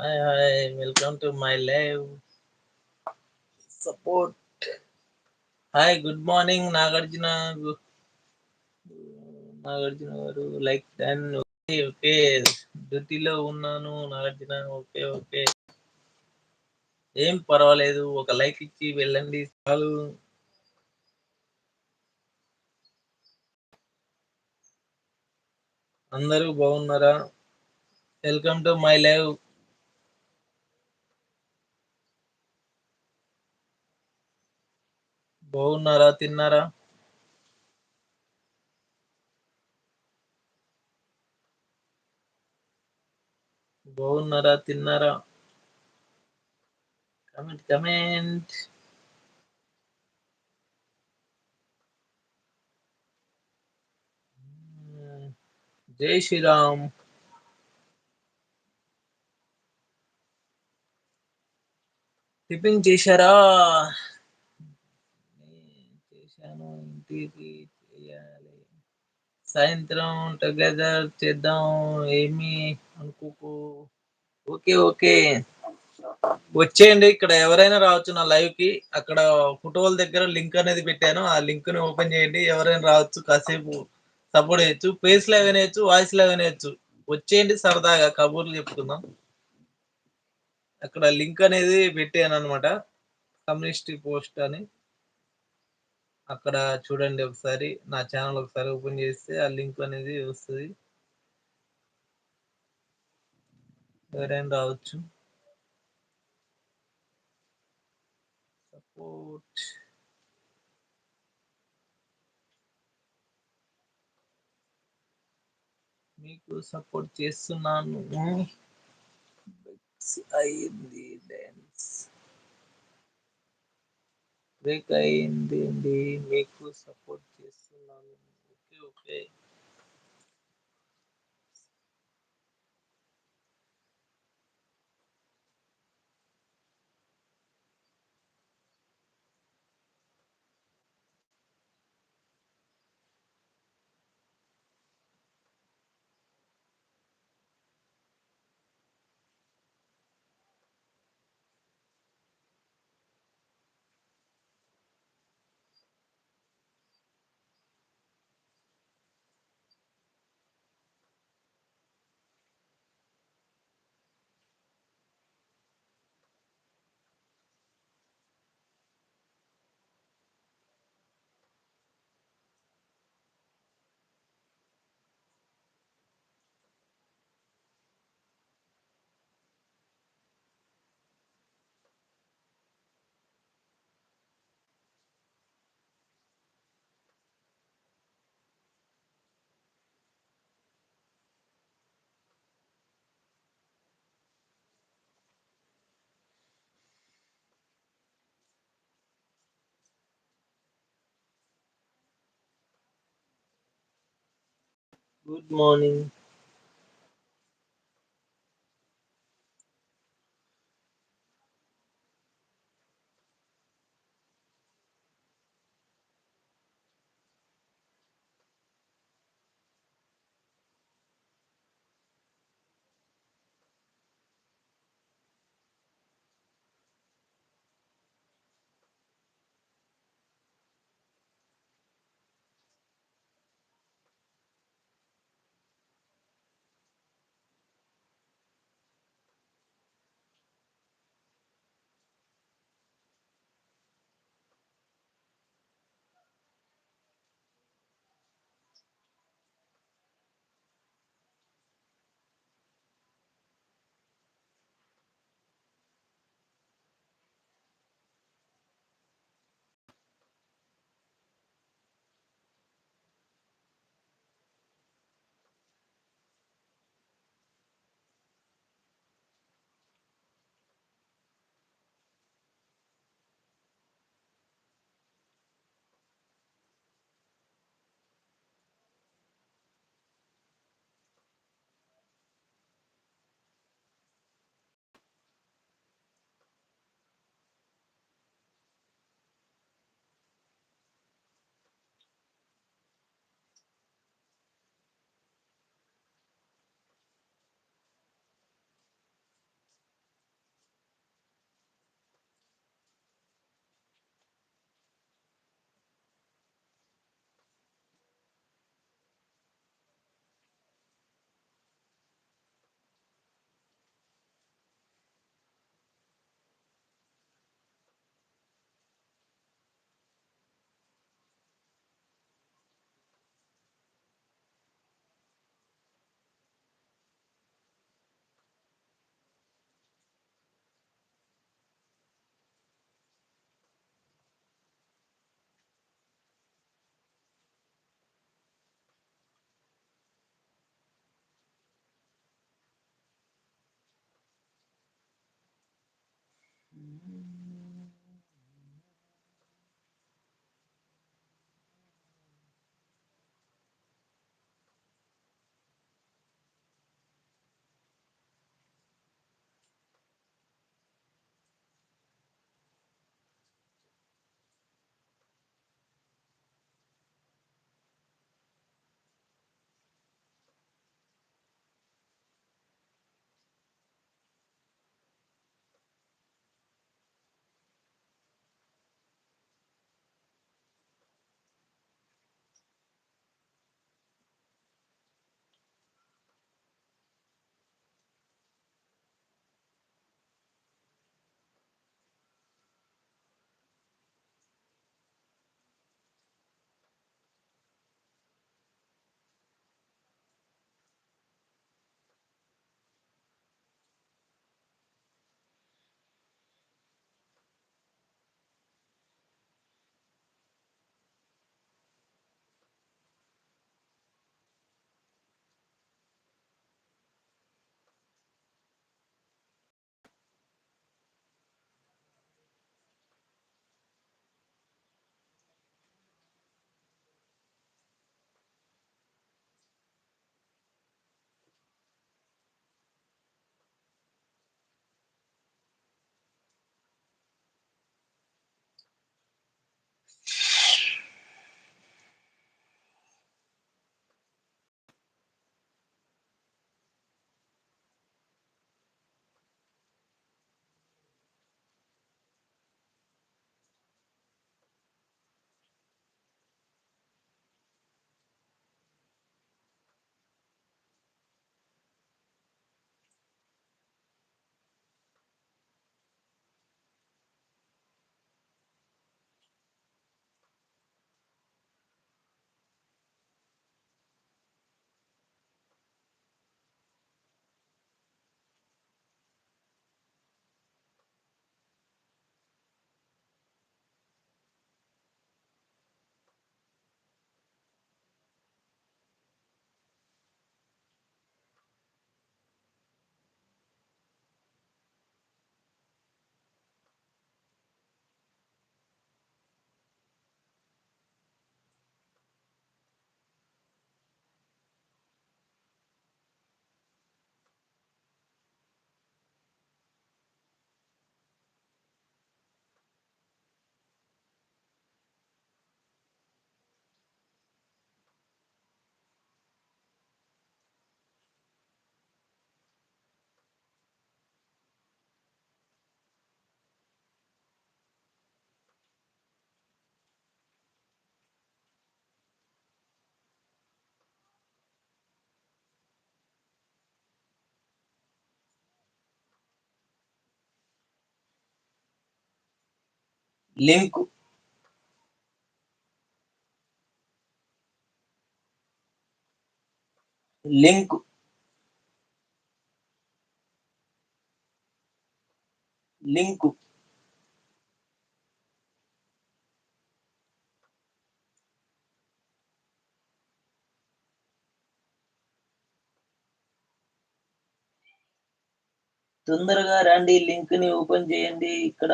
Hi hi welcome to my live support hi good morning Nagarjuna Nagarjuna గారు like done okay okay డ్యూటీలో ఉన్నాను Nagarjuna okay okay ఏం పర్వాలేదు. ఒక లైక్ ఇచ్చి వెళ్ళండి. చాలు. అందరూ బాగున్నారా? వెల్కమ్ టు మై లైవ్ బాగున్నారా? తిన్నారా? బాగున్నారా? తిన్నారా? Comment comment. Jai Shriram. Tiffin చేశారా నేను చేశాను చేయాలి. సాయంత్రం టుగెదర్ చేద్దాం ఏమి అనుకోకు. Okay okay. వచ్చేయండి ఇక్కడ ఎవరైనా రావచ్చు నా లైవ్కి. అక్కడ ఫోటోల దగ్గర లింక్ అనేది పెట్టాను. ఆ లింక్ని ఓపెన్ చేయండి. ఎవరైనా రావచ్చు కాసేపు సపోర్ట్ చేయొచ్చు. ఫేస్లో అనేయచ్చు వాయిస్లో అనేయచ్చు వచ్చేయండి సరదాగా కబుర్లు చెప్పుకుందాం. అక్కడ లింక్ అనేది పెట్టాను అనమాట కమ్యూనిస్ట్ పోస్ట్ అని. అక్కడ చూడండి ఒకసారి నా ఛానల్ ఒకసారి ఓపెన్ చేస్తే ఆ లింక్ అనేది వస్తుంది. ఎవరైనా రావచ్చు. సపోర్ట్ మీకు సపోర్ట్ చేస్తున్నాను. అయింది డ్యాన్స్ బ్రేక్ అయింది అండి. మీకు సపోర్ట్ చేస్తున్నాను. Okay okay. Good morning link link link తొందరగా రండి లింక్ని ఓపెన్ చేయండి. ఇక్కడ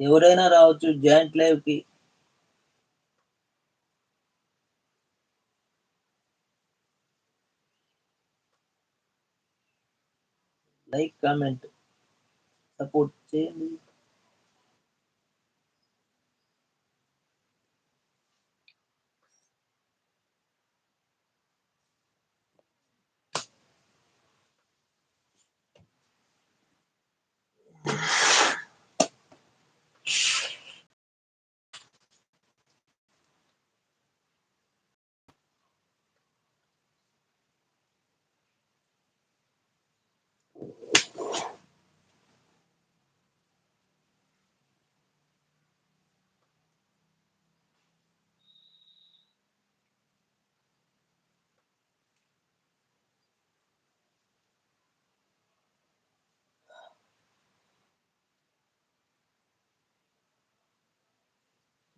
ఎవరైనా రావచ్చు జాయింట్ లైవ్కి లైక్ కామెంట్ సపోర్ట్ చేయండి.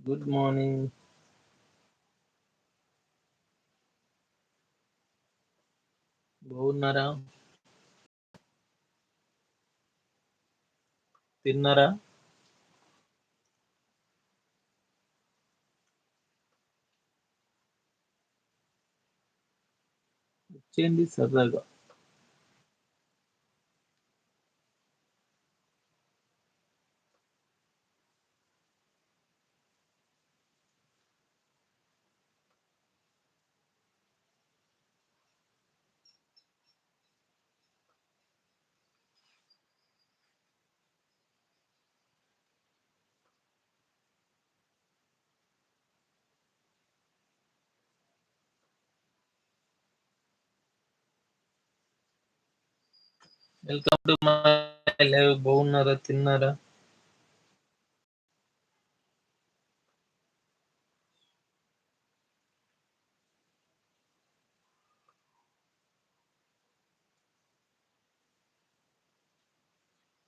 గుడ్ మార్నింగ్ బాగున్నారా? తిన్నారా? వచ్చేయండి సరదాగా. Welcome to my live. బాగున్నారా? తిన్నారా?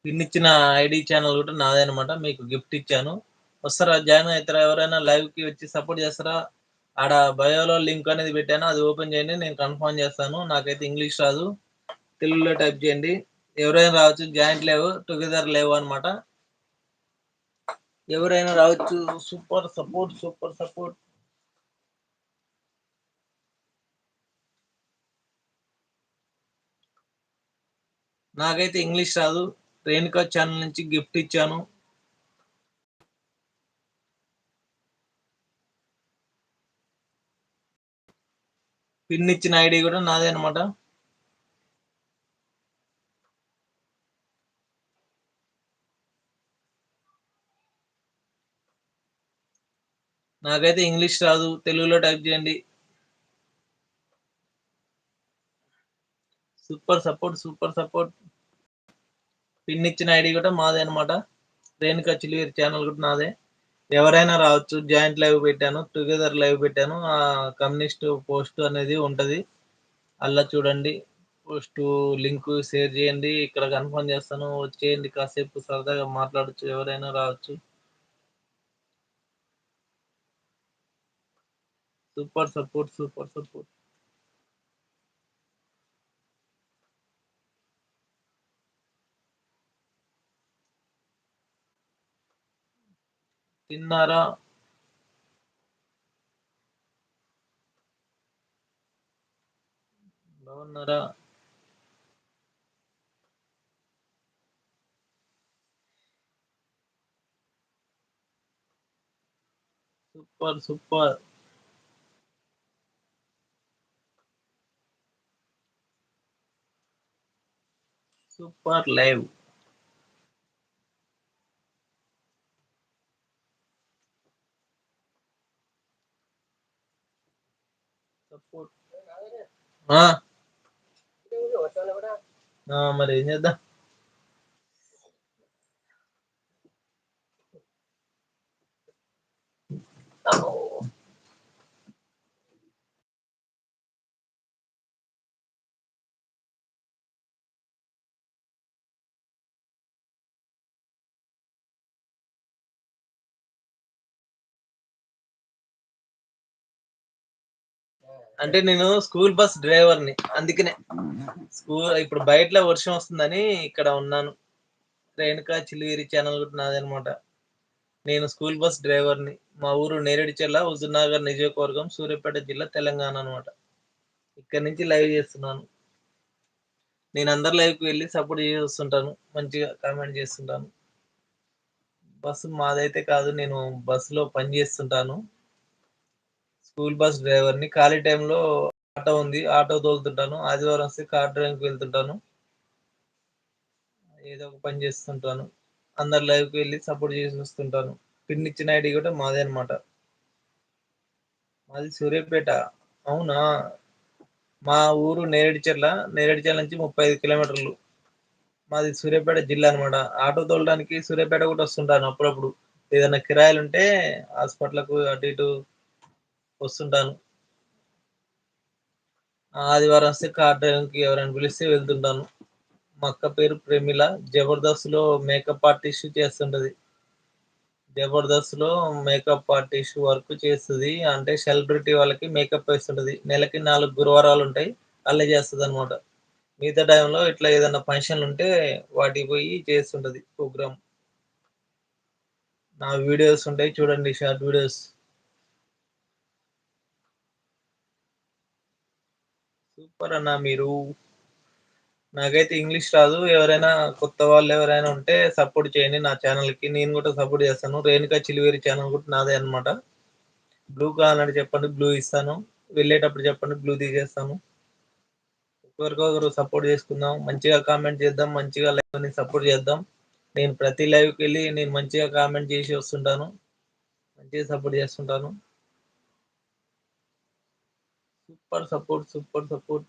ఇచ్చిన ఐడి ఛానల్ కూడా నాదే అనమాట మీకు గిఫ్ట్ ఇచ్చాను. వస్తారా? జాయిన్ అవుతారా? ఎవరైనా లైవ్కి వచ్చి సపోర్ట్ చేస్తారా? ఆడ బయోలో లింక్ అనేది పెట్టాను. అది ఓపెన్ చేయండి. నేను కన్ఫర్మ్ చేస్తాను. నాకైతే ఇంగ్లీష్ రాదు. తెలుగులో టైప్ చేయండి. ఎవరైనా రావచ్చు జాయింట్ లేవు టుగెదర్ లేవు అనమాట ఎవరైనా రావచ్చు సూపర్ సపోర్ట్ సూపర్ సపోర్ట్ నాకైతే ఇంగ్లీష్ రాదు. రేణుకా ఛానల్ నుంచి గిఫ్ట్ ఇచ్చాను. పిన్ ఇచ్చిన ఐడి కూడా నాదే అనమాట నాకైతే ఇంగ్లీష్ రాదు తెలుగులో టైప్ చేయండి. Super support super support. Pin ఇచ్చిన ఐడి కూడా మాదే అనమాట రేణుకా చిలివేరి ఛానల్ కూడా నాదే. ఎవరైనా రావచ్చు జాయింట్ లైవ్ పెట్టాను టుగెదర్ లైవ్ పెట్టాను. ఆ కమ్యూనిస్ట్ పోస్ట్ అనేది ఉంటుంది. అలా చూడండి. పోస్ట్ లింక్ షేర్ చేయండి. ఇక్కడ కన్ఫర్మ్ చేస్తాను. వచ్చేయండి కాసేపు సరదాగా మాట్లాడచ్చు. ఎవరైనా రావచ్చు. సూపర్ సపోర్ట్ సూపర్ సపోర్ట్ తిన్నారా? బాగున్నారా? Super super super live support ఆ ఆ, మరి ఏం చేద్దాం అంటే నేను స్కూల్ బస్ డ్రైవర్ని అందుకనే. స్కూల్ ఇప్పుడు బయట వర్షం వస్తుందని ఇక్కడ ఉన్నాను. రేణుకా చిలువేరి ఛానల్ కూడా నాదనమాట నేను స్కూల్ బస్ డ్రైవర్ని మా ఊరు నేరేడిచెల్ల హుజూర్నగర్ నియోజకవర్గం సూర్యాపేట జిల్లా తెలంగాణ అనమాట ఇక్కడ నుంచి లైవ్ చేస్తున్నాను. నేను అందరి లైవ్కి వెళ్ళి సపోర్ట్ చేస్తుంటాను మంచిగా కామెంట్ చేస్తుంటాను. బస్సు మాదైతే కాదు నేను బస్సులో పని చేస్తుంటాను. స్కూల్ బస్ డ్రైవర్ని. ఖాళీ టైంలో ఆటో ఉంది. ఆటో తోలుతుంటాను. ఆదివారం వస్తే కార్ డ్రైవింగ్కి వెళ్తుంటాను. ఏదో ఒక పని చేస్తుంటాను. అందరు లైవ్కి వెళ్ళి సపోర్ట్ చేసి వస్తుంటాను పిన్ ఇచ్చిన ఐడి కూడా మాదే అనమాట మాది సూర్యాపేట. అవునా? మా ఊరు నేరేడుచెర్ల. నేరేడుచెర్ల నుంచి ముప్పై ఐదు కిలోమీటర్లు. మాది సూర్యాపేట జిల్లా అనమాట ఆటో తోలడానికి సూర్యాపేట కూడా వస్తుంటాను అప్పుడప్పుడు. ఏదైనా కిరాయిలు ఉంటే హాస్పిటల్కు అటు ఇటు వస్తుంటాను. ఆదివారం వస్తే కార్ డ్రైవింగ్కి ఎవరైనా పిలిస్తే వెళ్తుంటాను. మా అక్క పేరు ప్రేమిల. జబర్దస్త్లో మేకప్ ఆర్టిస్ట్ చేస్తుంటది. జబర్దస్త్లో మేకప్ ఆర్టిస్ట్ వర్క్ చేస్తుంది. అంటే సెలబ్రిటీ వాళ్ళకి మేకప్ వేస్తుంటది. నెలకి నాలుగు గురువారాలు ఉంటాయి. అల్లే చేస్తుంది అనమాట మిగతా టైంలో ఇట్లా ఏదైనా ఫంక్షన్లు ఉంటే వాటికి పోయి చేస్తుంటది ప్రోగ్రామ్. నా వీడియోస్ ఉంటాయి చూడండి షార్ట్ వీడియోస్. సూపర్ అన్న మీరు. నాకైతే ఇంగ్లీష్ రాదు. ఎవరైనా కొత్త వాళ్ళు ఎవరైనా ఉంటే సపోర్ట్ చేయండి నా ఛానల్కి నేను కూడా సపోర్ట్ చేస్తాను. రేణుకా చిలివేరి ఛానల్ కూడా నాదే అనమాట బ్లూ కావాలంటే చెప్పండి బ్లూ ఇస్తాను. వెళ్ళేటప్పుడు చెప్పండి బ్లూ తీసేస్తాను. ఒకరికొకరు సపోర్ట్ చేసుకుందాం. మంచిగా కామెంట్ చేద్దాం. మంచిగా లైవ్ని సపోర్ట్ చేద్దాం. నేను ప్రతి లైవ్కి వెళ్ళి నేను మంచిగా కామెంట్ చేసి వస్తుంటాను. మంచిగా సపోర్ట్ చేస్తుంటాను. Super support super support